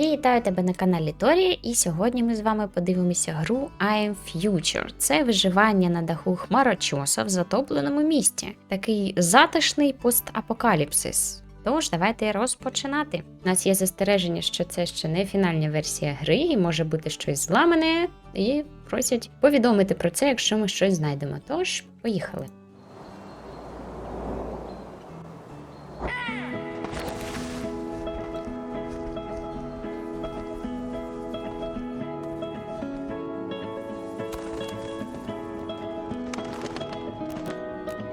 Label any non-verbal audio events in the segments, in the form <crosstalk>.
Вітаю тебе на каналі Торі, і сьогодні ми з вами подивимося гру I am Future. Це виживання на даху хмарочоса в затопленому місті. Такий затишний постапокаліпсис. Тож, давайте розпочинати. У нас є застереження, що це ще не фінальна версія гри, і може бути щось зламане, і просять повідомити про це, якщо ми щось знайдемо. Тож, поїхали.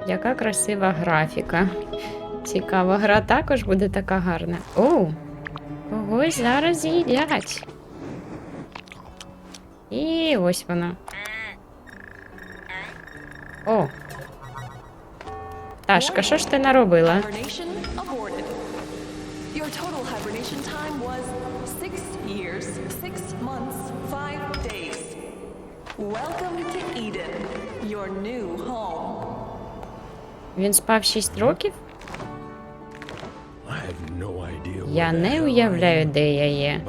Яка красива графіка. Цікава гра також буде така гарна. О, когось зараз їдять. І ось вона. О. Ташка, що ж ти наробила? Welcome to Eden, your new home. Він спав 6 років? Я не уявляю, де я є.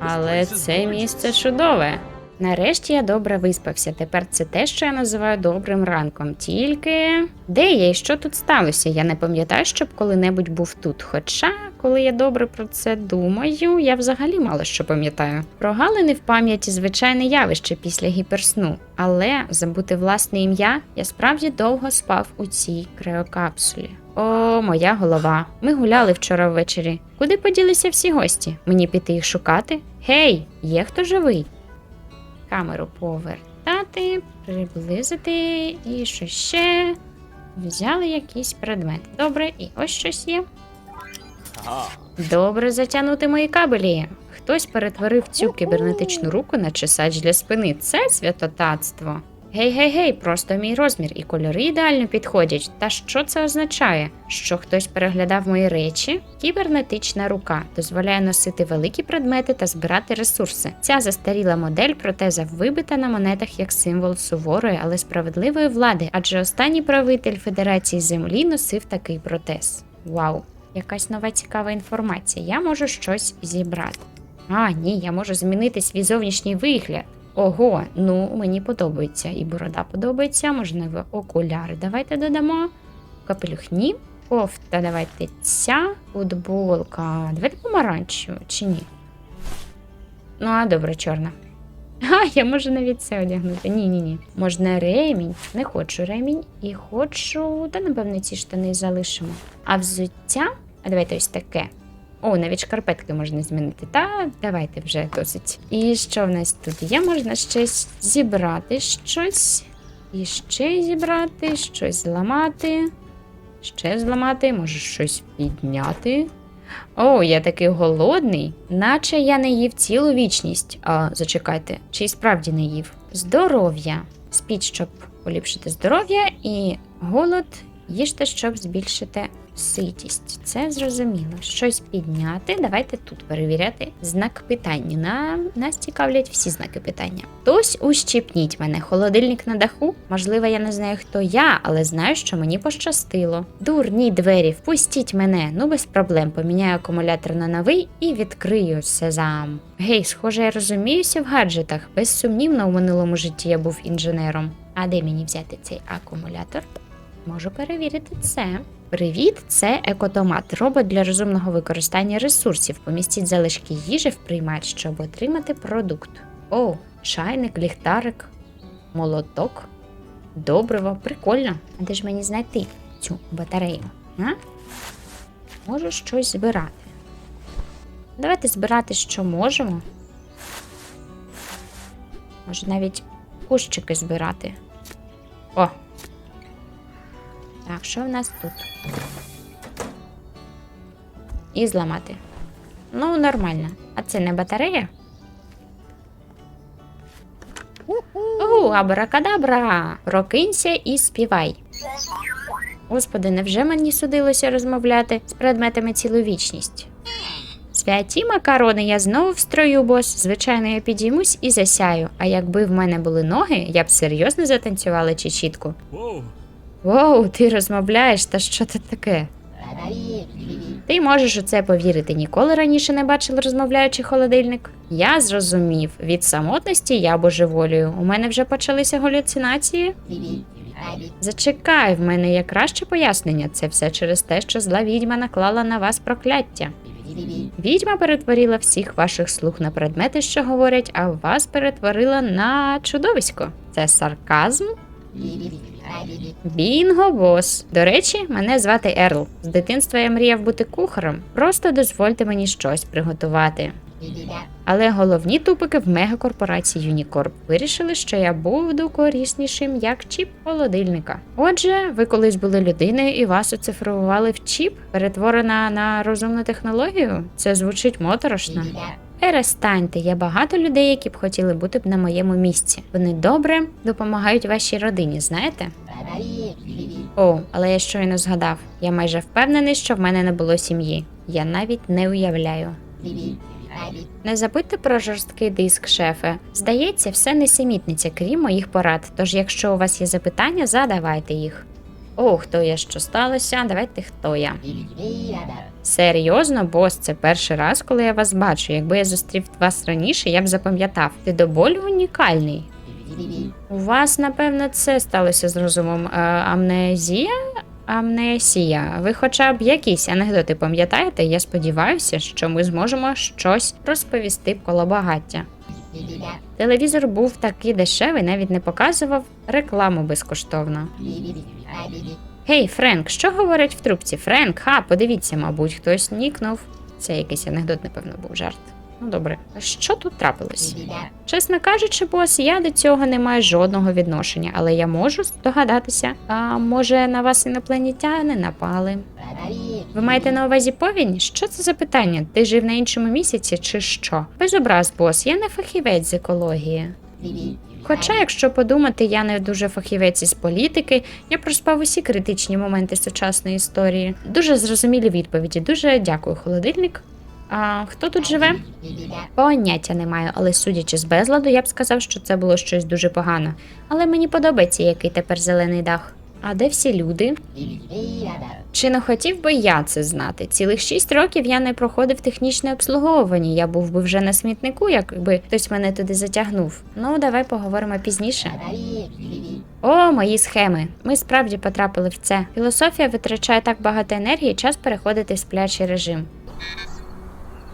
Але це місце чудове. Нарешті я добре виспався. Тепер це те, що я називаю добрим ранком. Тільки де я і що тут сталося? Я не пам'ятаю, щоб коли-небудь був тут. Хоча, коли я добре про це думаю, я взагалі мало що пам'ятаю. Прогалини в пам'яті звичайне явище після гіперсну, але забути власне ім'я я справді довго спав у цій криокапсулі. О, моя голова. Ми гуляли вчора ввечері. Куди поділися всі гості? Мені піти їх шукати? Гей, є хто живий? Камеру повертати, приблизити і що ще? Взяли якийсь предмет. Добре, і ось щось є. Добре затягнути мої кабелі. Хтось перетворив цю кібернетичну руку на чесач для спини. Це святотатство. Гей, гей, гей, просто мій розмір і кольори ідеально підходять. Та що це означає? Що хтось переглядав мої речі? Кібернетична рука дозволяє носити великі предмети та збирати ресурси. Ця застаріла модель протеза вибита на монетах як символ суворої, але справедливої влади, адже останній правитель Федерації Землі носив такий протез. Вау! Якась нова цікава інформація. Я можу щось зібрати. А, ні, я можу змінити свій зовнішній вигляд. Ого, ну мені подобається. І борода подобається, можливо, окуляри. Давайте додамо. Капелюх ні. Кофта, давайте ця. Футболка. Давайте помаранчеву чи ні? Ну, а добре, чорна. А, я можу навіть це одягнути. Ні, ні, ні. Можна ремінь. Не хочу ремінь. І хочу. Та, напевно, ці штани залишимо. А взуття. А давайте ось таке. О, навіть шкарпетки можна змінити. Та давайте вже досить. І що в нас тут є? Можна щось зібрати щось. І ще зібрати, щось зламати. Ще зламати, може щось підняти. О, я такий голодний, наче я не їв цілу вічність. А, зачекайте, чи справді не їв. Здоров'я. Спіть, щоб поліпшити здоров'я, і голод їжте, щоб збільшити ситість. Це зрозуміло. Щось підняти. Давайте тут перевіряти знак питання. На нас цікавлять всі знаки питання. Хтось ущипніть мене. Холодильник на даху. Можливо, я не знаю, хто я, але знаю, що мені пощастило. Дурні двері, впустіть мене. Ну без проблем. Поміняю акумулятор на новий і відкрию сезам. Гей, схоже, я розуміюся в гаджетах. Безсумнівно, у минулому житті я був інженером. А де мені взяти цей акумулятор? Можу перевірити це. Привіт, це екотомат, робот для розумного використання ресурсів. Помістіть залишки їжі в приймач, щоб отримати продукт. О, чайник, ліхтарик, молоток, добриво, прикольно. А де ж мені знайти цю батарею? А? Можу щось збирати. Давайте збирати, що можемо. Може навіть кущики збирати. О, так, що в нас тут? І зламати. Ну, нормально. А це не батарея? О, абракадабра! Прокинься і співай. Господи, невже мені судилося розмовляти з предметами цілу вічність? Святі макарони, я знову в строю, бос. Звичайно, я підіймусь і засяю. А якби в мене були ноги, я б серйозно затанцювала чечітку. Whoa, Воу, ти розмовляєш, та що це таке? Ти можеш у це повірити. Ніколи раніше не бачив розмовляючий холодильник. Я зрозумів, від самотності я божеволію. У мене вже почалися галюцинації. Зачекай, в мене є краще пояснення. Це все через те, що зла відьма наклала на вас прокляття. Відьма перетворила всіх ваших слуг на предмети, що говорять, а вас перетворила на чудовисько. Це сарказм? Бінго, бос. До речі, мене звати Ерл. З дитинства я мріяв бути кухарем. Просто дозвольте мені щось приготувати. Але головні тупики в мегакорпорації Юнікорп вирішили, що я буду кориснішим як чіп холодильника. Отже, ви колись були людиною і вас оцифрували в чіп, перетворена на розумну технологію. Це звучить моторошно. Перестаньте, є багато людей, які б хотіли бути б на моєму місці. Вони добре допомагають вашій родині, знаєте? О, але я щойно згадав. Я майже впевнений, що в мене не було сім'ї. Я навіть не уявляю. Не забудьте про жорсткий диск, шефе. Здається, все несемітниця, крім моїх порад. Тож, якщо у вас є запитання, задавайте їх. О, хто я, що сталося? Давайте хто я. Серйозно, бос, це перший раз, коли я вас бачу. Якби я зустрів вас раніше, я б запам'ятав. Ти до болю унікальний. У вас, напевно, це сталося з розумом. Е, амнезія? Амнесія. Ви хоча б якісь анекдоти пам'ятаєте? Я сподіваюся, що ми зможемо щось розповісти коло багаття. Телевізор був такий дешевий, навіть не показував рекламу безкоштовно. Гей, Френк, що говорять в трубці? Френк, ха, подивіться, мабуть, хтось нікнув. Це якийсь анекдот, напевно, був жарт. Ну добре, а що тут трапилось? Чесно кажучи, бос, я до цього не маю жодного відношення, але я можу здогадатися. А може на вас інопланетяни напали? Ви маєте на увазі повінь? Що це за питання? Ти жив на іншому місяці чи що? Без образ, бос, я не фахівець з екології. Хоча, якщо подумати, я не дуже фахівець із політики, я проспав усі критичні моменти сучасної історії. Дуже зрозумілі відповіді. Дуже дякую, холодильник. А хто тут живе? Поняття не маю, але судячи з безладу, я б сказав, що це було щось дуже погано. Але мені подобається, який тепер зелений дах. А де всі люди? Чи не хотів би я це знати? Цілих шість років я не проходив технічне обслуговування. Я був би вже на смітнику, якби хтось мене туди затягнув. Ну, давай поговоримо пізніше. О, мої схеми. Ми справді потрапили в це. Філософія витрачає так багато енергії, час переходити в сплячий режим.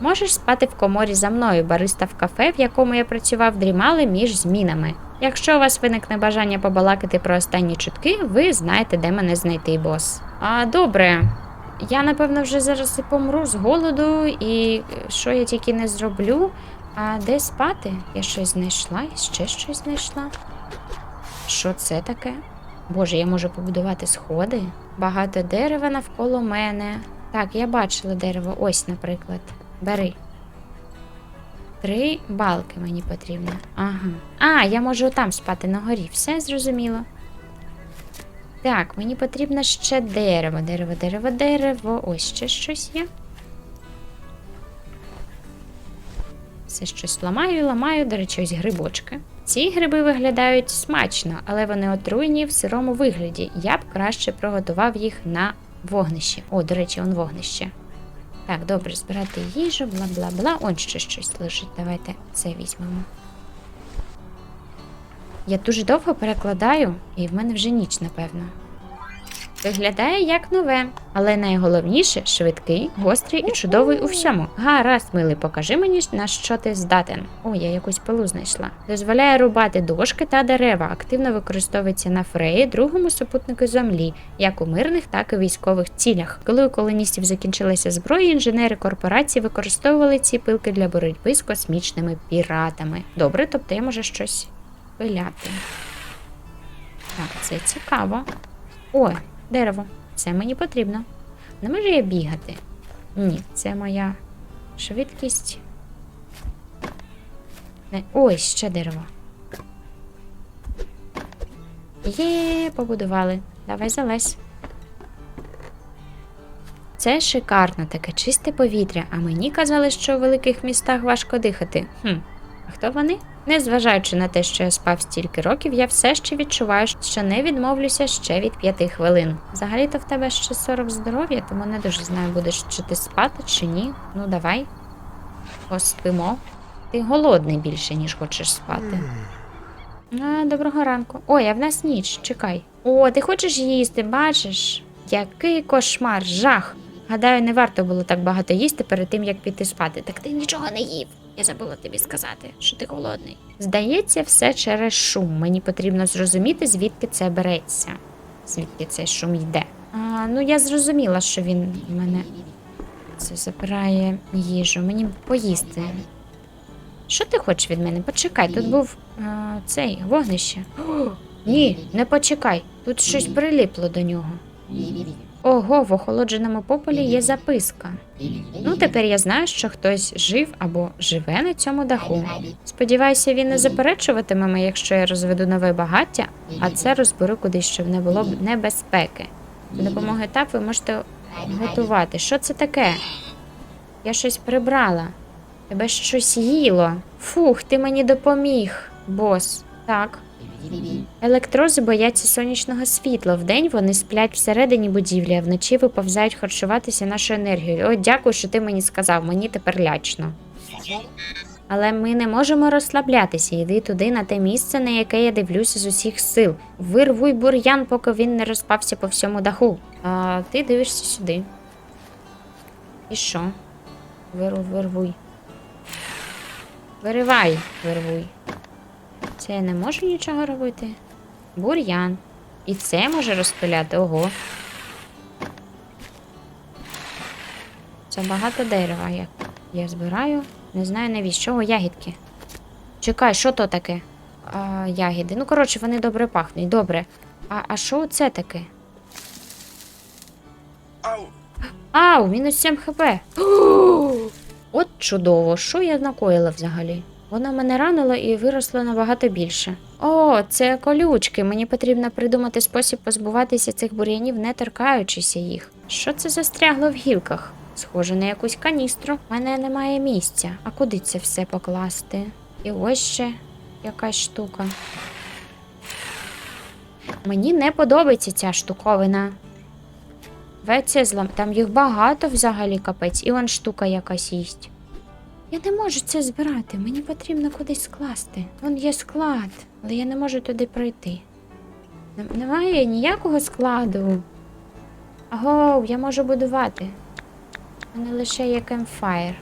Можеш спати в коморі за мною, бариста в кафе, в якому я працював, дрімали між змінами. Якщо у вас виникне бажання побалакати про останні чутки, ви знаєте, де мене знайти, бос. А добре. Я напевно вже зараз і помру з голоду, і е, що я тільки не зроблю. А де спати? Я щось знайшла і ще щось знайшла. Що це таке? Боже, я можу побудувати сходи. Багато дерева навколо мене. Так, я бачила дерево. Ось, наприклад. Бери. Три балки мені потрібно. Ага. А, я можу там спати на горі. Все зрозуміло. Так, мені потрібно ще дерево, дерево, дерево, дерево. Ось ще щось є. Все щось ламаю, ламаю, до речі, ось грибочки. Ці гриби виглядають смачно, але вони отруєні в сирому вигляді. Я б краще приготував їх на вогнищі. О, до речі, он вогнище. Так, добре, збирати їжу, бла бла бла. Он ще щось лежить. Давайте це візьмемо. Я дуже довго перекладаю, і в мене вже ніч, напевно. Виглядає як нове, але найголовніше швидкий, гострий і чудовий у всьому. Гаразд, милий, покажи мені, на що ти здатен. О, я якусь пилу знайшла. Дозволяє рубати дошки та дерева. Активно використовується на фреї, другому супутнику землі, як у мирних, так і військових цілях. Коли у колоністів закінчилася зброя, інженери корпорації використовували ці пилки для боротьби з космічними піратами. Добре, тобто я можу щось пиляти. Так, це цікаво. О, дерево. Це мені потрібно. Не можу я бігати? Ні, це моя швидкість. Не... Ось ще дерево. Є, побудували. Давай залазь. Це шикарно, таке чисте повітря, а мені казали, що у великих містах важко дихати. Хм, а хто вони? Незважаючи на те, що я спав стільки років, я все ще відчуваю, що не відмовлюся ще від п'яти хвилин. Взагалі-то в тебе ще 40 здоров'я, тому не дуже знаю, будеш чи ти спати, чи ні. Ну давай. Поспимо. Ти голодний більше, ніж хочеш спати. А, доброго ранку. Ой, а в нас ніч, чекай. О, ти хочеш їсти, бачиш? Який кошмар, жах. Гадаю, не варто було так багато їсти перед тим, як піти спати. Так ти нічого не їв. Я забула тобі сказати, що ти голодний. Здається, все через шум. Мені потрібно зрозуміти, звідки це береться. Звідки цей шум йде. А, ну я зрозуміла, що він мене це забирає їжу. Мені поїсти. Що ти хочеш від мене? Почекай, тут був а, цей вогнище. О, ні, не почекай. Тут щось приліпло до нього. Ого, в охолодженому пополі є записка. Ну, тепер я знаю, що хтось жив або живе на цьому даху. Сподіваюся, він не заперечуватиме мене, якщо я розведу нове багаття, а це розберу кудись, щоб не було б небезпеки. За допомогою тап ви можете готувати. Що це таке? Я щось прибрала. Тебе щось їло. Фух, ти мені допоміг, бос. Так. Електрози бояться сонячного світла. Вдень вони сплять всередині будівлі, а вночі виповзають харчуватися нашою енергією. О, дякую, що ти мені сказав, мені тепер лячно. Але ми не можемо розслаблятися. Йди туди, на те місце, на яке я дивлюся з усіх сил. Вирвуй бур'ян, поки він не розпався по всьому даху. А ти дивишся сюди. І що? Вирвуй. Виривай, вирвуй. Це я не можу нічого робити. Бур'ян. І це може розпиляти, ого. Це багато дерева. Я, я збираю. Не знаю навіщо. О, ягідки. Чекай, що то таке? А, ягіди. Ну, коротше, вони добре пахнуть. Добре. А, а що це таке? Ау, мінус 7 хп. От чудово, що я накоїла взагалі? Вона мене ранила і виросла набагато більше. О, це колючки. Мені потрібно придумати спосіб позбуватися цих бур'янів, не торкаючися їх. Що це застрягло в гілках? Схоже на якусь каністру. У мене немає місця. А куди це все покласти? І ось ще якась штука. Мені не подобається ця штуковина. Веце злам. Там їх багато взагалі капець, і вон штука якась їсть. Я не можу це збирати, мені потрібно кудись скласти. Вон є склад, але я не можу туди пройти. Немає ніякого складу. Аго, я можу будувати. У мене лише є кемфайр.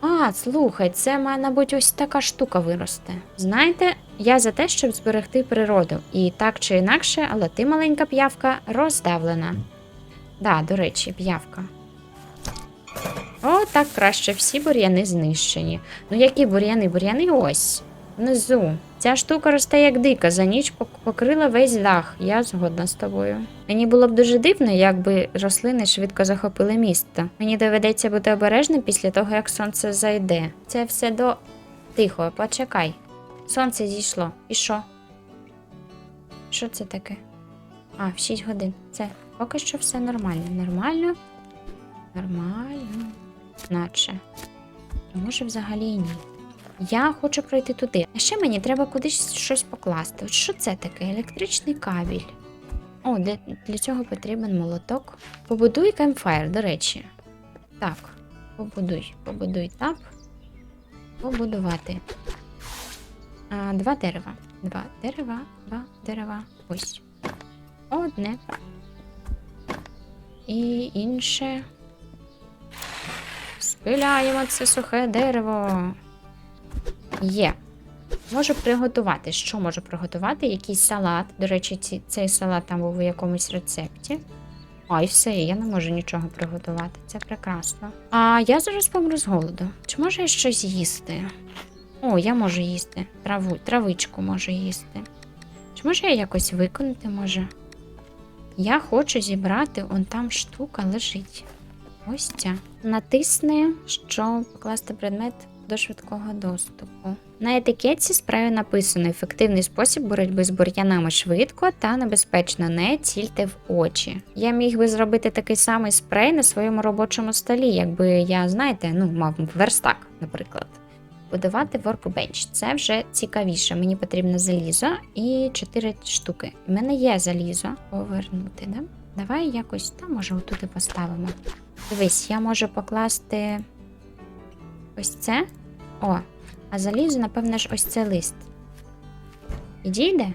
А, слухай, це, має, мабуть, ось така штука виросте. Знаєте, я за те, щоб зберегти природу. І так чи інакше, але ти, маленька п'явка, роздавлена. Да, до речі, п'явка. О, так краще всі бур'яни знищені. Ну які бур'яни? Бур'яни ось. Внизу. Ця штука росте як дика, за ніч покрила весь дах. Я згодна з тобою. Мені було б дуже дивно, якби рослини швидко захопили місто. Мені доведеться бути обережним після того, як сонце зайде. Це все до. Тихо, почекай. Сонце зійшло. І що? Що це таке? А, в 6 годин. Це поки що все нормально. Нормально. Нормально. Наче. Може взагалі ні. Я хочу пройти туди. А ще мені треба кудись щось покласти. От що це таке? Електричний кабель. О, для, для цього потрібен молоток. Побудуй кемфайр, до речі. Так, побудуй, побудуй тап. Побудувати. А, два дерева. Два дерева, два дерева. Ось. Одне. І інше. Спиляємо це сухе дерево. Є. Можу приготувати. Що можу приготувати? Якийсь салат. До речі, ці, цей салат там був у якомусь рецепті. І все, я не можу нічого приготувати. Це прекрасно. А я зараз помру з голоду. Чи можу я щось їсти? О, я можу їсти. Траву, травичку можу їсти. Чи можу я якось виконати, може? Я хочу зібрати, он там штука лежить. Ось ця. Натисни, щоб покласти предмет до швидкого доступу. На етикетці справи написано ефективний спосіб боротьби з бур'янами швидко та небезпечно не цільте в очі. Я міг би зробити такий самий спрей на своєму робочому столі, якби я, знаєте, ну, мав верстак, наприклад. Будувати workbench. Це вже цікавіше. Мені потрібно залізо і 4 штуки. У мене є залізо. Повернути, да? Давай якось там, може, отуди поставимо. Дивись, я можу покласти ось це. О, а залізо, напевно ж, ось це лист. Підійде?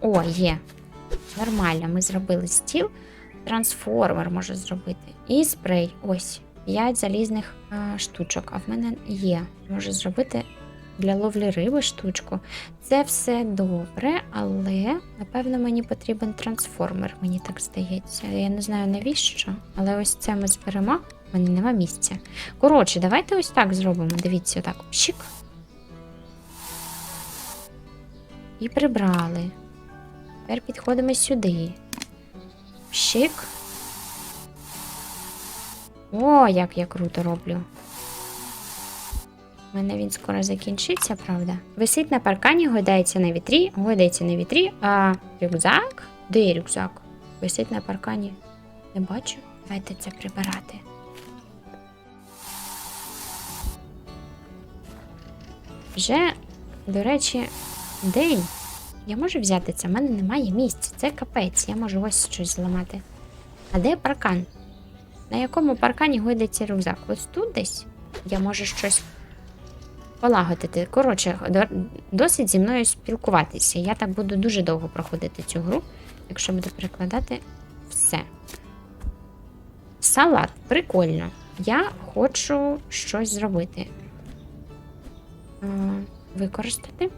О, є. Нормально, ми зробили стіл. Трансформер можу зробити. І спрей. Ось. 5 залізних а, штучок. А в мене є. Можу зробити для ловлі риби штучку. Це все добре, але напевно мені потрібен трансформер, мені так здається. Я не знаю навіщо, але ось це ми зберемо. У мене нема місця. Коротше, давайте ось так зробимо. Дивіться, отак. Пшик. І прибрали. Тепер підходимо сюди. Пшик. О, як я круто роблю. У мене він скоро закінчиться, правда? Висить на паркані, гойдається на вітрі, гойдається на вітрі, а рюкзак? Де рюкзак? Висить на паркані. Не бачу. Давайте це прибирати. Вже, до речі, день. Я можу взяти це, в мене немає місця. Це капець, я можу ось щось зламати. А де паркан? На якому паркані гойдається рюкзак? Ось тут десь я можу щось полагодити. Коротше, досить зі мною спілкуватися. Я так буду дуже довго проходити цю гру, якщо буду перекладати все. Салат, прикольно. Я хочу щось зробити. Використати.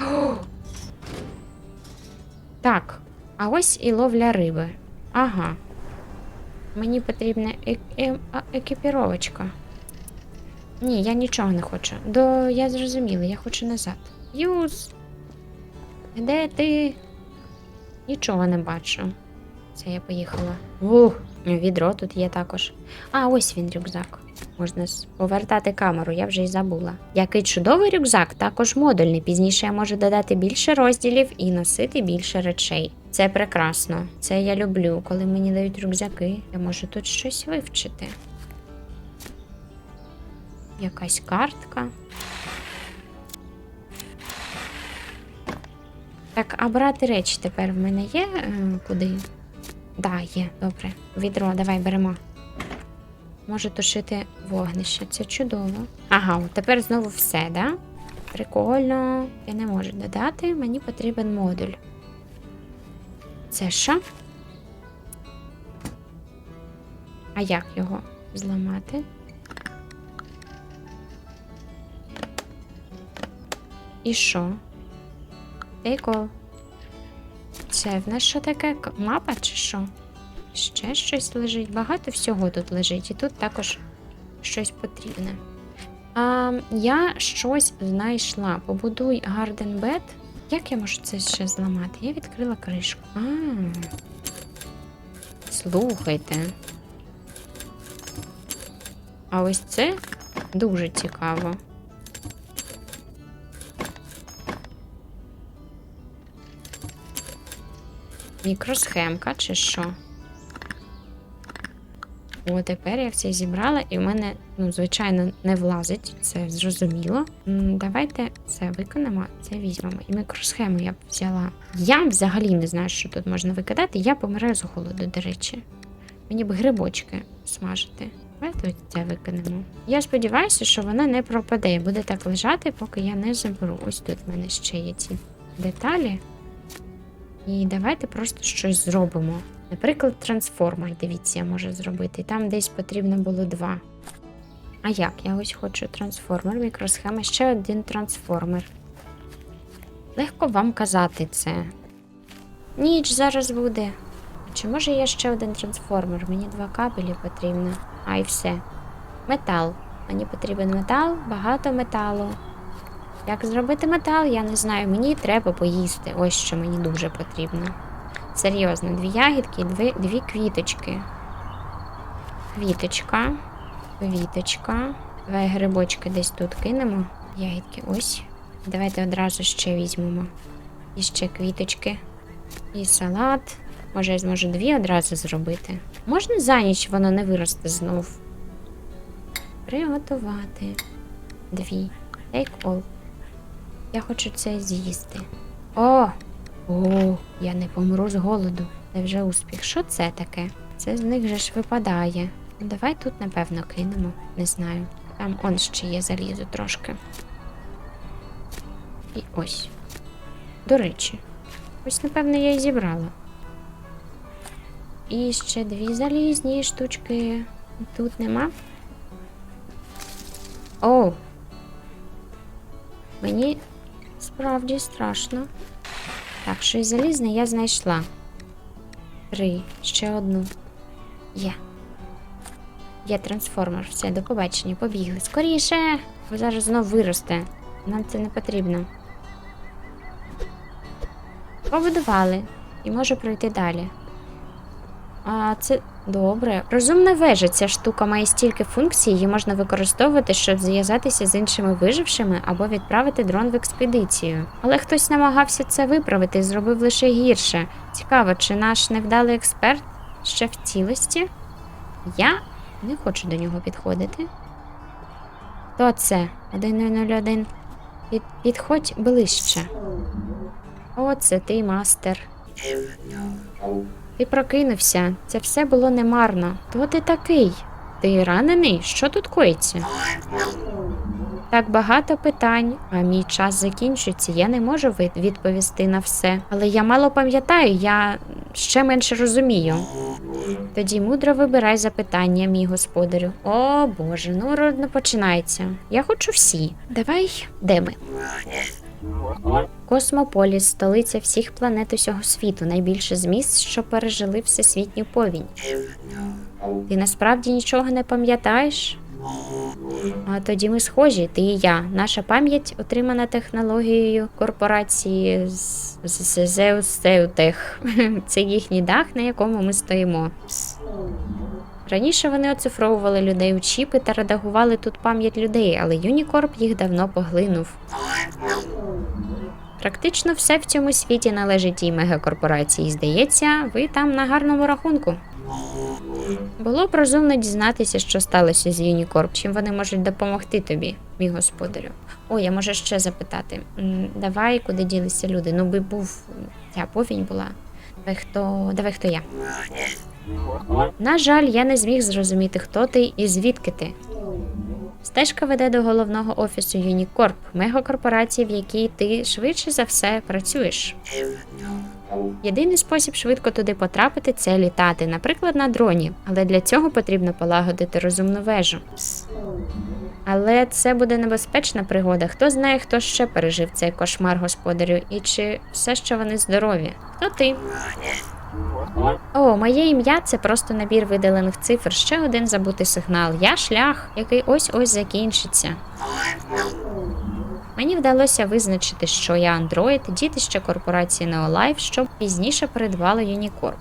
О! Так, а ось і ловля риби. Ага. Мені потрібна е- е- екіпіровочка. Ні, я нічого не хочу. До я зрозуміла, я хочу назад. Юз. Де ти? Нічого не бачу. Це я поїхала. Ух, відро тут є також. А, ось він рюкзак. Можна повертати камеру, я вже й забула. Який чудовий рюкзак, також модульний. Пізніше я можу додати більше розділів і носити більше речей. Це прекрасно. Це я люблю. Коли мені дають рюкзаки, я можу тут щось вивчити. Якась картка. Так, а брати речі тепер в мене є е, куди? Да, є, добре. Відро, давай беремо. Можу тушити вогнище, це чудово. Ага, от тепер знову все, да? Прикольно. Я не можу додати, мені потрібен модуль. Це що? А як його зламати? І що? Прикол. Це в нас що таке? Мапа чи що? Ще щось лежить. Багато всього тут лежить, і тут також щось потрібне. А, я щось знайшла. Побудуй Garden Bed. Як я можу це ще зламати? Я відкрила кришку. А, слухайте. А ось це дуже цікаво. Мікросхемка чи що? О, тепер я все зібрала, і в мене, ну, звичайно, не влазить, це зрозуміло. Давайте це виконаємо, це візьмемо. І мікросхему я б взяла. Я взагалі не знаю, що тут можна викидати. Я помираю з голоду, до речі. Мені б грибочки смажити. Давайте ось це викинемо. Я сподіваюся, що вона не пропаде і буде так лежати, поки я не заберу. Ось тут в мене ще є ці деталі. І давайте просто щось зробимо. Наприклад, трансформер, дивіться, я можу зробити. Там десь потрібно було два. А як? Я ось хочу трансформер, мікросхема, ще один трансформер. Легко вам казати це. Ніч зараз буде. Чи може є ще один трансформер? Мені два кабелі потрібно. А і все. Метал. Мені потрібен метал, багато металу. Як зробити метал, я не знаю. Мені треба поїсти. Ось що мені дуже потрібно. Серйозно, дві ягідки дві, дві квіточки. Квіточка, квіточка, Давай грибочки десь тут кинемо. Ягідки ось. Давайте одразу ще візьмемо. І ще квіточки. І салат. Може, я зможу дві одразу зробити. Можна за ніч воно не виросте знов. Приготувати. Дві. Take all. Я хочу це з'їсти. О! О, я не помру з голоду. Це вже успіх. Що це таке? Це з них же ж випадає. Ну, Давай тут, напевно, кинемо. Не знаю. Там он ще є залізо трошки. І ось. До речі, ось, напевно, я і зібрала. І ще дві залізні штучки. Тут нема. О! Мені справді страшно. Так, щось залізне я знайшла. Три, ще одну. Є. Є трансформер. Все, до побачення, побігли. Скоріше! Зараз знов виросте. Нам це не потрібно. Побудували. І можу пройти далі. А це добре. Розумна вежа. Ця штука має стільки функцій, її можна використовувати, щоб зв'язатися з іншими вижившими або відправити дрон в експедицію. Але хтось намагався це виправити і зробив лише гірше. Цікаво, чи наш невдалий експерт ще в цілості? Я не хочу до нього підходити. Хто це? 1001. Під, підходь ближче. О, це ти, мастер. Ти прокинувся. Це все було немарно. Хто ти такий? Ти ранений? Що тут коїться? Так багато питань, а мій час закінчується. Я не можу відповісти на все. Але я мало пам'ятаю, я ще менше розумію. Тоді мудро вибирай запитання, мій господарю. О Боже, ну родно починається. Я хочу всі. Давай, де ми? Космополіс, столиця всіх планет усього світу, найбільше з міст, що пережили всесвітню повінь. Ти насправді нічого не пам'ятаєш? А тоді ми схожі, ти і я. Наша пам'ять отримана технологією корпорації з- з- з- Зеус Зеутех. <laughs> Це їхній дах, на якому ми стоїмо. Раніше вони оцифровували людей у чіпи та редагували тут пам'ять людей, але Юнікорп їх давно поглинув. Практично все в цьому світі належить тій мегакорпорації. Здається, ви там на гарному рахунку. Було б розумно дізнатися, що сталося з Юнікорп, чим вони можуть допомогти тобі, мій господарю. О, я можу ще запитати. Давай, куди ділися люди? Ну, би був ця повінь була. Давай хто, давай хто я. На жаль, я не зміг зрозуміти, хто ти і звідки ти. Стежка веде до головного офісу Юнікорп, мегакорпорації, в якій ти швидше за все працюєш. Єдиний спосіб швидко туди потрапити це літати, наприклад, на дроні, але для цього потрібно полагодити розумну вежу. Але це буде небезпечна пригода. Хто знає, хто ще пережив цей кошмар господарю, і чи все ще вони здорові? Хто ти? О, моє ім'я це просто набір видалених цифр. Ще один забутий сигнал. Я шлях, який ось-ось закінчиться. Мені вдалося визначити, що я андроїд, дітище корпорації Neolife, що пізніше передбала Юнікорп.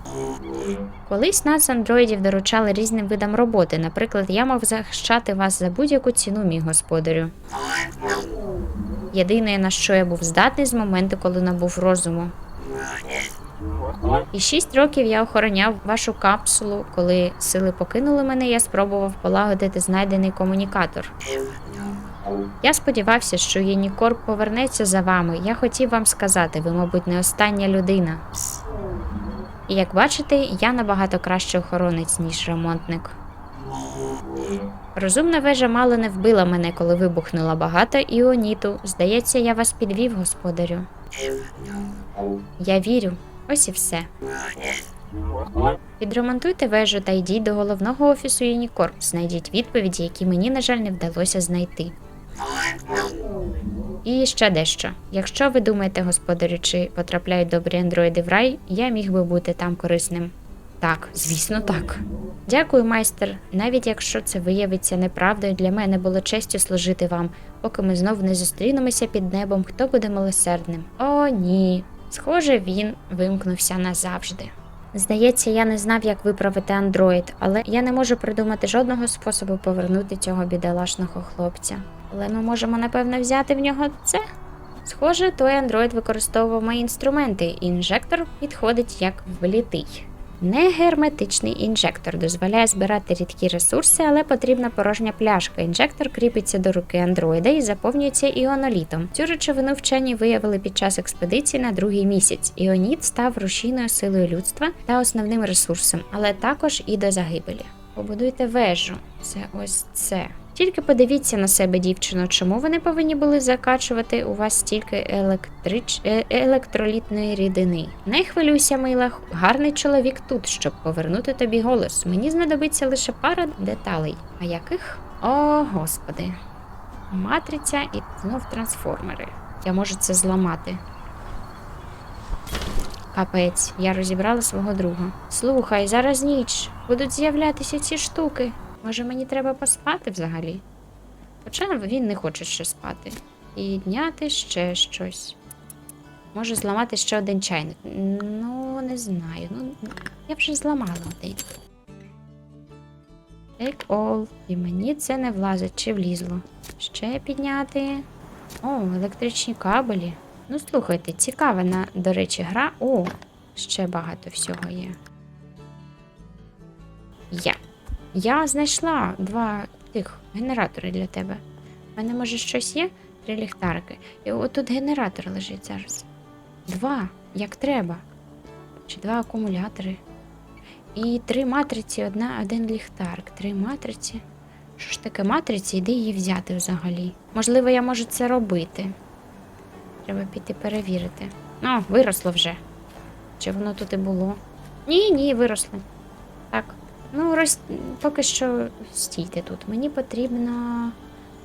Колись нас, андроїдів, доручали різним видам роботи. Наприклад, я мав захищати вас за будь-яку ціну, мій господарю. Єдине, на що я був здатний з моменту, коли набув розуму. І шість років я охороняв вашу капсулу. Коли сили покинули мене, я спробував полагодити знайдений комунікатор. Я сподівався, що Єнікорп повернеться за вами. Я хотів вам сказати, ви, мабуть, не остання людина. І як бачите, я набагато кращий охоронець, ніж ремонтник. Розумна вежа мало не вбила мене, коли вибухнула багато іоніту. Здається, я вас підвів, господарю. Я вірю. Ось і все. Відремонтуйте вежу та йдіть до головного офісу Юнікорп. Знайдіть відповіді, які мені, на жаль, не вдалося знайти. І ще дещо. Якщо ви думаєте, господарю, чи потрапляють добрі андроїди в рай, я міг би бути там корисним. Так, звісно, так. Дякую, майстер. Навіть якщо це виявиться неправдою, для мене було честю служити вам, поки ми знов не зустрінемося під небом, хто буде милосердним. О, ні. Схоже, він вимкнувся назавжди. Здається, я не знав, як виправити Android, але я не можу придумати жодного способу повернути цього бідолашного хлопця. Але ми можемо, напевно, взяти в нього це. Схоже, той андроїд використовував мої інструменти, і інжектор підходить як влітий. Негерметичний інжектор дозволяє збирати рідкі ресурси, але потрібна порожня пляшка. Інжектор кріпиться до руки андроїда і заповнюється іонолітом. Цю речовину вчені виявили під час експедиції на другий місяць. Іоніт став рушійною силою людства та основним ресурсом, але також і до загибелі. Побудуйте вежу. Це ось це. Тільки подивіться на себе, дівчино, чому вони повинні були закачувати у вас стільки електрич... е- електролітної рідини. Не хвилюйся, мила, гарний чоловік тут, щоб повернути тобі голос. Мені знадобиться лише пара деталей. А яких? О, господи. Матриця і знов трансформери. Я можу це зламати. Капець, я розібрала свого друга. Слухай, зараз ніч. Будуть з'являтися ці штуки. Може, мені треба поспати взагалі? Хоча він не хоче ще спати. І дняти ще щось. Може зламати ще один чайник. Ну, не знаю. Ну, я вже зламала один. Take all. І мені це не влазить, чи влізло. Ще підняти. О, електричні кабелі. Ну, слухайте, цікава, до речі, гра. О, ще багато всього є. Я. Я знайшла два тих генератори для тебе. У мене, може, щось є? Три ліхтарики. І отут генератор лежить зараз. Два, як треба. Чи два акумулятори. І три матриці, одна, один ліхтарик. Три матриці. Що ж таке матриці? Іди її взяти взагалі. Можливо, я можу це робити. Треба піти перевірити. О, виросло вже. Чи воно тут і було? Ні, ні, виросло. Так. Ну, роз... поки що стійте тут. Мені потрібна.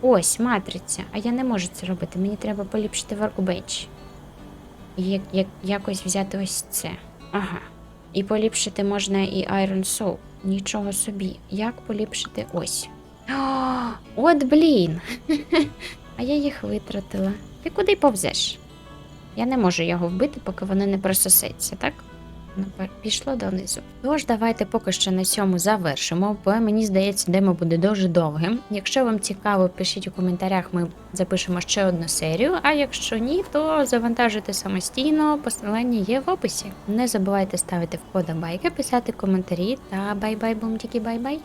Ось, матриця. А я не можу це робити. Мені треба поліпшити workbench. І як, як, якось взяти ось це. Ага. І поліпшити можна і Iron Soul. Нічого собі. Як поліпшити ось. О, <gasps> от блін. <laughs> А я їх витратила. Ти куди повзеш? Я не можу його вбити, поки воно не присосеться, так? Воно пішло донизу. Тож давайте поки що на цьому завершимо, бо мені здається, демо буде дуже довгим. Якщо вам цікаво, пишіть у коментарях, ми запишемо ще одну серію. А якщо ні, то завантажуйте самостійно. Посилання є в описі. Не забувайте ставити вподобайки, писати коментарі та бай-бай, бумтіки, бай-бай.